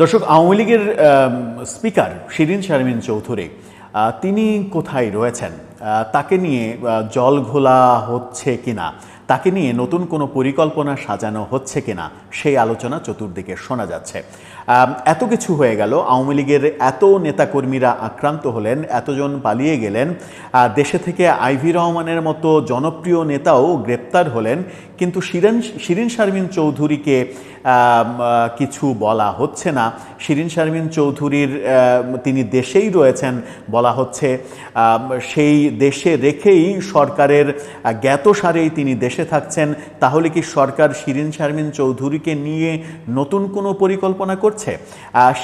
দর্শক, আওয়ামী লীগের স্পিকার শিরিন শারমিন চৌধুরী তিনি কোথায় রয়েছেন? তাকে নিয়ে জল ঘোলা হচ্ছে কিনা? তাকে নিয়ে নতুন কোনো পরিকল্পনা সাজানো হচ্ছে কিনা? সেই আলোচনা চতুর্দিকে শোনা যাচ্ছে। এত কিছু হয়ে গেল, আওয়ামী লীগের এত নেতাকর্মীরা আক্রান্ত হলেন, এতজন পালিয়ে গেলেন দেশে থেকে আইভি রহমানের মতো জনপ্রিয় নেতাও গ্রেপ্তার হলেন, কিন্তু শিরেন, শিরিন শারমিন চৌধুরীকে কিছু বলা হচ্ছে না। শিরিন শারমিন চৌধুরীর তিনি দেশেই রয়েছেন বলা হচ্ছে। সেই দেশে রেখেই সরকারের জ্ঞাতসারেই তিনি দেশে থাকছেন। তাহলে কি সরকার শিরিন শারমিন চৌধুরীকে নিয়ে নতুন কোনো পরিকল্পনা করছে?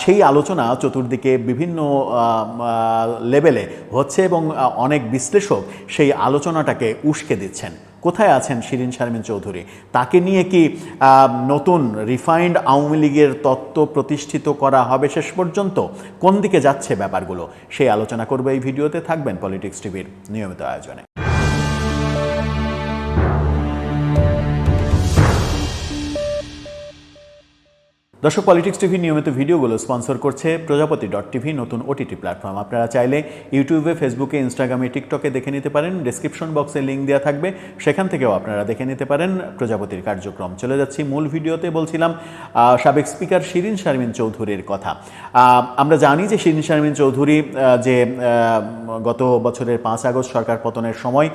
সেই আলোচনা চতুর্দিকে বিভিন্ন লেভেলে হচ্ছে এবং অনেক বিশ্লেষক সেই আলোচনাটাকে উস্কে দিচ্ছেন। কোথায় আছেন শিরিন শারমিন চৌধুরী? তাকে নিয়ে কি নতুন রিফাইন্ড আওয়ামী লীগের তত্ত্ব প্রতিষ্ঠিত করা হবে শেষ পর্যন্ত? কোন দিকে যাচ্ছে ব্যাপারগুলো? সেই আলোচনা করবে এই ভিডিওতে। থাকবেন পলিটিক্স টিভির নিয়মিত আয়োজনে। দর্শক পলিটিক্স টিভি নিয়মিত ভিডিওগুলো স্পন্সর করছে প্রজাপতি ডট টিভি নতুন ওটিটি প্ল্যাটফর্ম আপনারা চাইলে ইউটিউবে ফেসবুকে ইনস্টাগ্রামে টিকটকে দেখে নিতে পারেন। ডিসক্রিপশন বক্সে লিঙ্ক দেওয়া থাকবে। সেখান থেকেও আপনারা দেখে নিতে পারেন প্রজাপতির কার্যক্রম। চলে যাচ্ছি মূল ভিডিওতে, বলছিলাম সাবেক স্পিকার শিরিন শারমিন চৌধুরীর কথা। আমরা জানি যে শিরিন শারমিন চৌধুরী যে গত বছরের পাঁচ আগস্ট সরকার পতনের সময়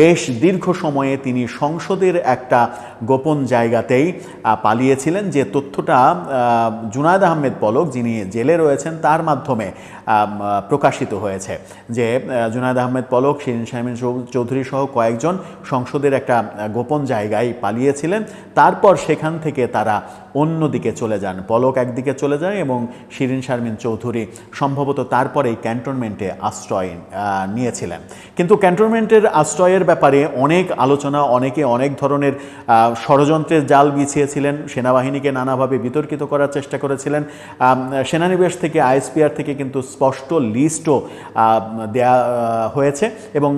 বেশ দীর্ঘ সময়ে তিনি সংসদের একটা গোপন জায়গাতেই পালিয়েছিলেন, যে তথ্যটা জুনায়দ আহমেদ পলক যিনি জেলে রয়েছেন, তার মাধ্যমে প্রকাশিত হয়েছে যে জুনায়দ আহমেদ পলক, শিরিন শারমিন চৌ- চৌধুরী সহ কয়েকজন সংসদের একটা গোপন জায়গায় পালিয়েছিলেন। তারপর সেখান থেকে তারা অন্যদিকে চলে যান। পলক একদিকে চলে যায় এবং শিরিন শারমিন চৌধুরী সম্ভবত তারপরেই ক্যান্টনমেন্টে আশ্রয় নিয়েছিলেন। কিন্তু ক্যান্টনমেন্টের আশ্রয়ের ব্যাপারে অনেক আলোচনা, অনেকে অনেক ধরনের ষড়যন্ত্রের জাল বিছিয়েছিলেন। সেনাবাহিনীকে নানাভাবে বিতর্কিত করার চেষ্টা করেছিলেন। সেনানিবেশ থেকে আইএসপিআর থেকে কিন্তু স্পষ্ট লিস্টও দেয়া হয়েছে এবং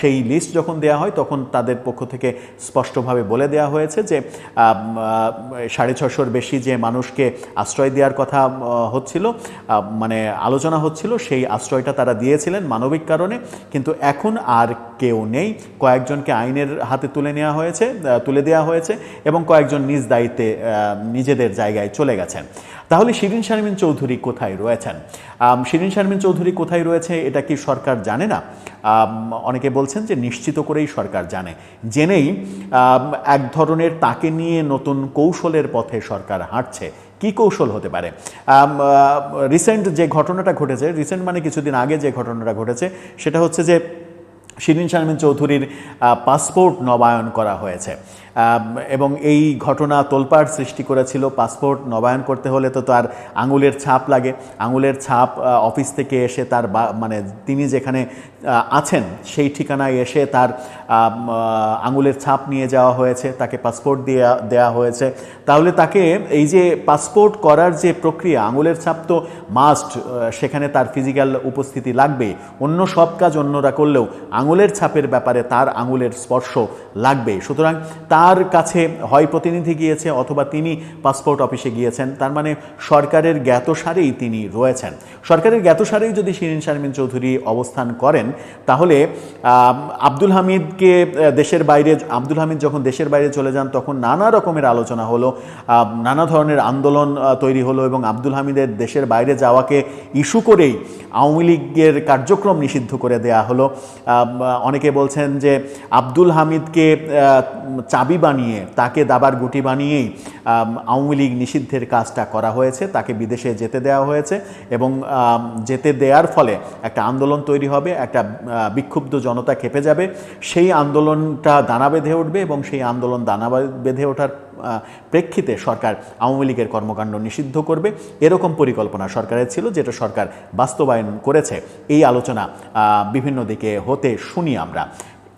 সেই লিস্ট যখন দেয়া হয় তখন তাদের পক্ষ থেকে স্পষ্টভাবে বলে দেয়া হয়েছে যে সাড়ে ছশোর বেশি যে মানুষকে আশ্রয় দেওয়ার কথা হচ্ছিল মানে আলোচনা হচ্ছিল সেই আশ্রয়টা তারা দিয়েছিলেন মানবিক কারণে। কিন্তু এখন আর কেউ নেই। কয়েকজনকে আইনের হাতে তুলে নেওয়া হয়েছে তুলে দেওয়া হয়েছে এবং কয়েকজন নিজ দায়িত্বে আহ, নিজেদের জায়গায় চলে গেছেন। তাহলে শিরিন শারমিন চৌধুরী কোথায় রয়েছেন? শিরিন শারমিন চৌধুরী কোথায় রয়েছে এটা কি সরকার জানে না? অনেকে বলছেন যে নিশ্চিত করেই সরকার জানে। জেনেই এক ধরনের তাকে নিয়ে নতুন কৌশলের পথে সরকার হাঁটছে। কি কৌশল হতে পারে? রিসেন্ট যে ঘটনাটা ঘটেছে রিসেন্ট মানে কিছুদিন আগে যে ঘটনাটা ঘটেছে, সেটা হচ্ছে যে শিরিন শারমিন চৌধুরীর পাসপোর্ট নবায়ন করা হয়েছে। এবং এই ঘটনা তোলপাড় সৃষ্টি করেছিল। পাসপোর্ট নবায়ন করতে হলে তো তার আঙুলের ছাপ লাগে। আঙুলের ছাপ অফিস থেকে এসে তার মানে তিনি যেখানে আছেন সেই ঠিকানায় এসে তার আঙুলের ছাপ নিয়ে যাওয়া হয়েছে। তাকে পাসপোর্ট দেওয়া দেওয়া হয়েছে। তাহলে তাকে এই যে পাসপোর্ট করার যে প্রক্রিয়া, আঙুলের ছাপ তো মাস্ট সেখানে তার ফিজিক্যাল উপস্থিতি লাগবে অন্য সব কাজ অন্যরা করলেও আঙুলের ছাপের ব্যাপারে তার আঙুলের স্পর্শ লাগবে সুতরাং তার কাছে হয় প্রতিনিধি গিয়েছে অথবা তিনি পাসপোর্ট অফিসে গিয়েছেন তার মানে সরকারের জ্ঞাতসারেই তিনি রয়েছেন। সরকারের জ্ঞাতসারেই যদি শিরিন শারমিন চৌধুরী অবস্থান করেন তাহলে আব্দুল হামিদকে দেশের বাইরে আব্দুল হামিদ যখন দেশের বাইরে চলে যান তখন নানা রকমের আলোচনা হলো নানা ধরনের আন্দোলন তৈরি হলো এবং আব্দুল হামিদের দেশের বাইরে যাওয়াকে ইস্যু করেই আওয়ামী লীগের কার্যক্রম নিষিদ্ধ করে দেয়া হলো। অনেকে বলছেন যে আব্দুল হামিদকে আহ, চাবি বানিয়ে, তাকে দাবার গুটি বানিয়েই আওয়ামী লীগ নিষিদ্ধের কাজটা করা হয়েছে, তাকে বিদেশে যেতে দেওয়া হয়েছে এবং যেতে দেওয়ার ফলে একটা আন্দোলন তৈরি হবে, একটা বিক্ষুব্ধ জনতা খেপে যাবে, সেই আন্দোলনটা দানা বেঁধে উঠবে এবং সেই আন্দোলন দানা বেঁধে ওঠার প্রেক্ষিতে সরকার আওয়ামী লীগের কর্মকাণ্ড নিষিদ্ধ করবে। এরকম পরিকল্পনা সরকারের ছিল, যেটা সরকার বাস্তবায়ন করেছে। এই আলোচনা বিভিন্ন দিকে হতে শুনি আমরা।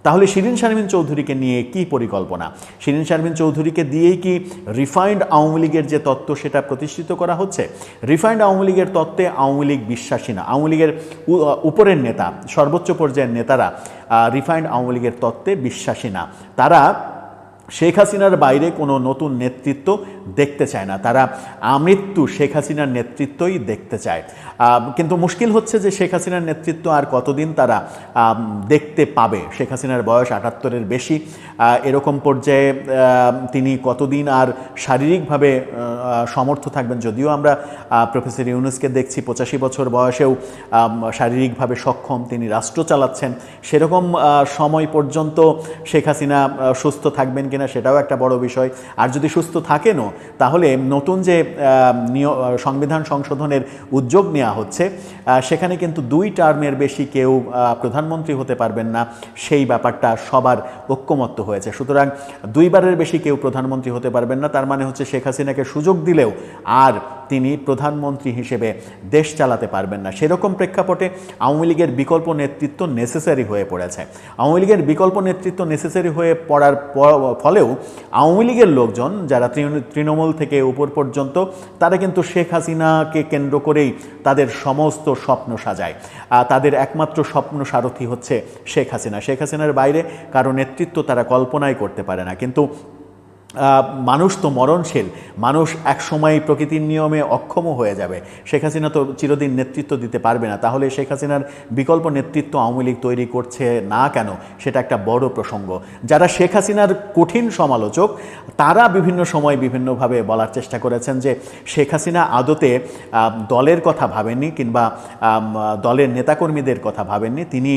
তাহলে শিরিন শারমিন চৌধুরীকে নিয়ে কি পরিকল্পনা? শিরিন শারমিন চৌধুরীকে দিয়েই কি রিফাইন্ড আওয়ামী লীগের যে তত্ত্ব সেটা প্রতিষ্ঠিত করা হচ্ছে? রিফাইন্ড আওয়ামী লীগের তত্ত্বে আওয়ামী লীগ বিশ্বাসী না। আওয়ামী লীগের উপরের নেতা, সর্বোচ্চ পর্যায়ের নেতারা রিফাইন্ড আওয়ামী লীগের তত্ত্বে বিশ্বাসী না। তারা শেখ হাসিনার বাইরে কোনো নতুন নেতৃত্ব দেখতে চায় না। তারা আমৃত্যু শেখ হাসিনার নেতৃত্বই দেখতে চায়। কিন্তু মুশকিল হচ্ছে যে শেখ হাসিনার নেতৃত্ব আর কতদিন তারা দেখতে পাবে? শেখ হাসিনার বয়স আটাত্তরের বেশি। এরকম পর্যায়ে তিনি কতদিন আর শারীরিকভাবে সমর্থ থাকবেন? যদিও আমরা প্রফেসর ইউনুসকে দেখছি, পঁচাশি বছর বয়সেও শারীরিকভাবে সক্ষম তিনি রাষ্ট্র চালাচ্ছেন। সেরকম সময় পর্যন্ত শেখ হাসিনা সুস্থ থাকবেন কিনা সেটাও একটা বড় বিষয়। আর যদি সুস্থ থাকেনও, তাহলে নতুন যে সংবিধান সংশোধনের উদ্যোগ নেওয়া হচ্ছে সেখানে কিন্তু দুই টার্মের বেশি কেউ প্রধানমন্ত্রী হতে পারবেন না, সেই ব্যাপারটা সবার ঐক্যমত্য হয়েছে। সুতরাং দুইবারের বেশি কেউ প্রধানমন্ত্রী হতে পারবেন না, তার মানে হচ্ছে শেখ হাসিনাকে সুযোগ দিলেও আর তিনি প্রধানমন্ত্রী হিসেবে দেশ চালাতে পারবেন না। সেরকম প্রেক্ষাপটে আওয়ামী লীগের বিকল্প নেতৃত্ব নেসেসারি হয়ে পড়েছে। আওয়ামী লীগের বিকল্প নেতৃত্ব নেসেসারি হয়ে পড়ার ফলেও আওয়ামী লীগের লোকজন, যারা তৃণমূল থেকে উপর পর্যন্ত, তারা কিন্তু শেখ হাসিনাকে কেন্দ্র করেই তাদের সমস্ত স্বপ্ন সাজায়। তাদের একমাত্র স্বপ্ন সারথি হচ্ছে শেখ হাসিনা। শেখ হাসিনার বাইরে কারও নেতৃত্ব তারা কল্পনাই করতে পারে না। কিন্তু মানুষ তো মরণশীল। মানুষ একসময় প্রকৃতির নিয়মে অক্ষম হয়ে যাবে। শেখ হাসিনা তো চিরদিন নেতৃত্ব দিতে পারবে না। তাহলে শেখ হাসিনার বিকল্প নেতৃত্ব আওয়ামী লীগ তৈরি করছে না কেন? সেটা একটা বড় প্রসঙ্গ। যারা শেখ হাসিনার কঠিন সমালোচক, তারা বিভিন্ন সময় বিভিন্নভাবে বলার চেষ্টা করেছেন যে শেখ হাসিনা আদতে দলের কথা ভাবেননি কিংবা দলের নেতাকর্মীদের কথা ভাবেননি। তিনি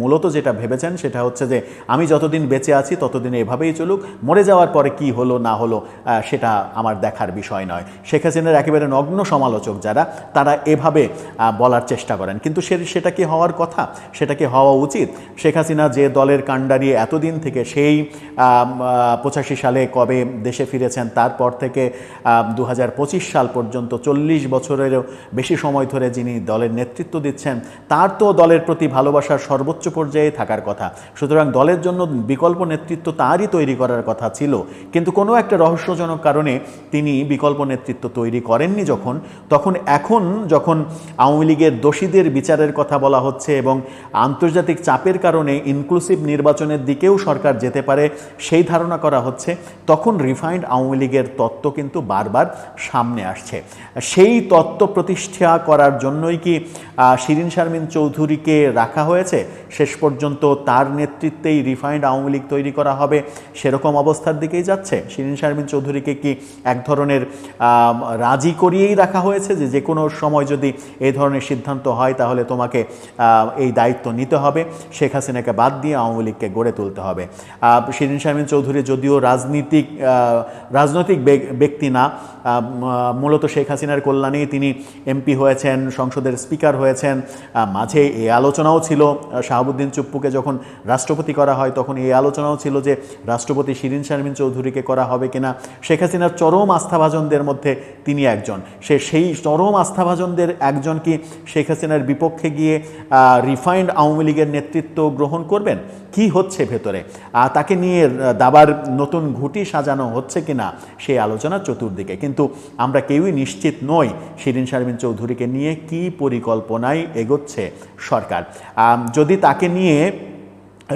মূলত যেটা ভেবেছেন সেটা হচ্ছে যে, আমি যতদিন বেঁচে আছি, ততদিন এভাবেই চলুক। মরে যাওয়ার পরে কি হলো, না হলো সেটা আমার দেখার বিষয় নয়। শেখ হাসিনার একেবারে নগ্ন সমালোচক যারা, তারা এভাবে বলার চেষ্টা করেন। কিন্তু সে, সেটা কি হওয়ার কথা? সেটা কি হওয়া উচিত? শেখ হাসিনা যে দলের কাণ্ডারি এতদিন থেকে সেই পঁচাশি সালে কবে দেশে ফিরেছেন, তারপর থেকে দু হাজার পঁচিশ সাল পর্যন্ত চল্লিশ বছরেরও বেশি সময় ধরে যিনি দলের নেতৃত্ব দিচ্ছেন, তার তো দলের প্রতি ভালোবাসার সর্বোচ্চ পর্যায়ে থাকার কথা। সুতরাং দলের জন্য বিকল্প নেতৃত্ব তারই তৈরি করার কথা ছিল। কিন্তু কোনো একটা রহস্যজনক কারণে তিনি বিকল্প নেতৃত্ব তৈরি করেননি যখন, তখন এখন যখন আওয়ামী লীগের দোষীদের বিচারের কথা বলা হচ্ছে এবং আন্তর্জাতিক চাপের কারণে ইনক্লুসিভ নির্বাচনের দিকেও সরকার যেতে পারে সেই ধারণা করা হচ্ছে, তখন রিফাইন্ড আওয়ামী লীগের তত্ত্ব কিন্তু বারবার সামনে আসছে। সেই তত্ত্ব প্রতিষ্ঠা করার জন্যই কি শিরিন শারমিন চৌধুরীকে রাখা হয়েছে? শেষ পর্যন্ত তার নেতৃত্বেই রিফাইন্ড আওয়ামী লীগ তৈরি করা হবে, সেরকম অবস্থার দিকেই যাচ্ছে? শিরিন শারমিন চৌধুরীকে কি এক ধরনের রাজি করিয়েই রাখা হয়েছে যে যে কোনো সময় যদি এই ধরনের সিদ্ধান্ত হয় তাহলে তোমাকে এই দায়িত্ব নিতে হবে। শেখ হাসিনাকে বাদ দিয়ে আওয়ামী লীগকে গড়ে তুলতে হবে। শিরিন শারমিন চৌধুরী যদিও রাজনীতিক রাজনৈতিক ব্যক- ব্যক্তি না মূলত শেখ হাসিনার কল্যাণেই তিনি এমপি হয়েছেন, সংসদের স্পিকার হয়েছেন। মাঝে এই আলোচনাও ছিল শাহাবুদ্দিন চুপ্পুকে যখন রাষ্ট্রপতি করা হয় তখন এই আলোচনাও ছিল যে রাষ্ট্রপতি শিরিন শারমিন চৌধুরীকে করা হবে কিনা। শেখ হাসিনার চরম আস্থাভাজনদের মধ্যে তিনি একজন। সে সেই চরম আস্থাভাজনদের একজন কি? শেখ হাসিনার বিপক্ষে গিয়ে রিফাইন্ড আওয়ামী লীগের নেতৃত্ব গ্রহণ করবেন? কি হচ্ছে ভেতরে? তাকে নিয়ে দাবার নতুন ঘুটি সাজানো হচ্ছে কিনা? সেই আলোচনা চতুর্দিকে। কিন্তু আমরা কেউই নিশ্চিত নই শিরিন শারমিন চৌধুরীকে নিয়ে কি পরিকল্পনায় এগোচ্ছে সরকার। যদি তাকে নিয়ে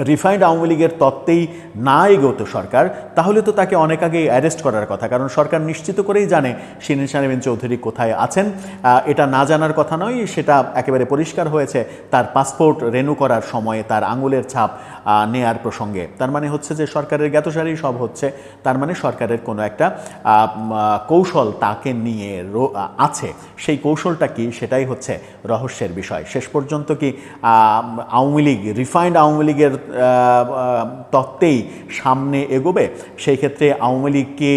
রিফাইন্ড আওয়ামী লীগের তত্ত্বেই না এগোত সরকার, তাহলে তো তাকে অনেক আগেই অ্যারেস্ট করার কথা। কারণ সরকার নিশ্চিত করেই জানে শিরিন শারমিন চৌধুরী কোথায় আছেন। এটা না জানার কথা নয়, সেটা একেবারে পরিষ্কার হয়েছে। তার পাসপোর্ট রেনু করার সময়ে তার আঙুলের ছাপ নেয়ার প্রসঙ্গে। তার মানে হচ্ছে যে সরকারের জ্ঞাতসারেই সব হচ্ছে, তার মানে সরকারের কোনো একটা কৌশল তাকে নিয়ে আছে। সেই কৌশলটা কি সেটাই হচ্ছে রহস্যের বিষয়। শেষ পর্যন্ত কি আওয়ামী লীগ রিফাইন্ড আওয়ামী লীগের তত্ত্বেই সামনে এগোবে? সেই ক্ষেত্রে আওয়ামী লীগ কি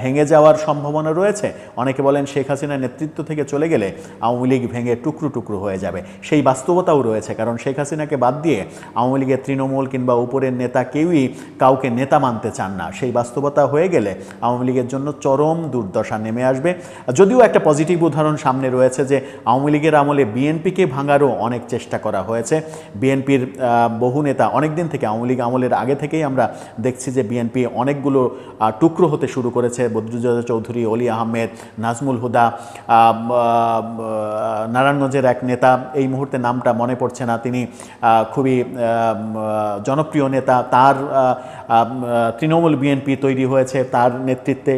ভেঙে যাওয়ার সম্ভাবনা রয়েছে? অনেকে বলেন শেখ হাসিনার নেতৃত্ব থেকে চলে গেলে আওয়ামী লীগ ভেঙে টুকরো টুকরো হয়ে যাবে। সেই বাস্তবতাও রয়েছে, কারণ শেখ হাসিনাকে বাদ দিয়ে আওয়ামী লীগের তৃণমূল কিংবা উপরের নেতা কেউই কাউকে নেতা মানতে চান না। সেই বাস্তবতা হয়ে গেলে আওয়ামী লীগের জন্য চরম দুর্দশা নেমে আসবে। যদিও একটা পজিটিভ উদাহরণ সামনে রয়েছে যে, আওয়ামী লীগের আমলে বিএনপিকে ভাঙারও অনেক চেষ্টা করা হয়েছে। বিএনপির বহু নেতা অনেক দিন থেকে আওয়ামী লীগ আমলের আগে থেকেই আমরা দেখছি যে বিএনপি অনেকগুলো টুকরো হতে শুরু করেছে। বদরুজ্জাদা চৌধুরী, অলি আহমেদ, নাজমুল হুদা নারায়ণগঞ্জের এক নেতা। এই মুহূর্তে নামটা মনে পড়ছে না। তিনি খুবই জনপ্রিয় নেতা, তার তৃণমূল বিএনপি তৈরি হয়েছে, তার নেতৃত্বে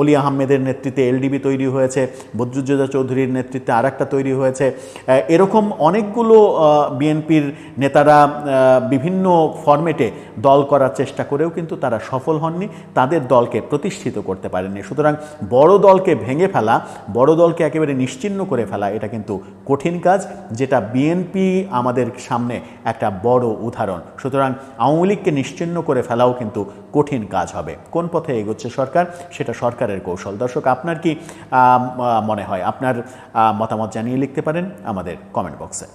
অলি আহমেদের নেতৃত্বে এলডিবি তৈরি হয়েছে বদরুজ্জাদা চৌধুরীর নেতৃত্বে আর তৈরি হয়েছে। এরকম অনেকগুলো বিএনপির নেতারা বিভিন্ন ফরম্যাটে দল করার চেষ্টা করেও কিন্তু তারা সফল হননি, তাদের দলকে প্রতিষ্ঠিত করতে পারেননি। সুতরাং বড় দলকে ভেঙে ফেলা, বড় দলকে একেবারে নিশ্চিহ্ন করে ফেলা, এটা কিন্তু কঠিন কাজ, যেটা বিএনপি আমাদের সামনে একটা বড় উদাহরণ। সুতরাং আওয়ামী লীগকে নিশ্চিহ্ন করে ফেলাও কিন্তু কঠিন কাজ হবে। কোন পথে এগোচ্ছে সরকার? সেটা সরকারের কৌশল। দর্শক, আপনার কি মনে হয়? আপনার মতামত জানিয়ে লিখতে পারেন আমাদের কমেন্ট বক্সে।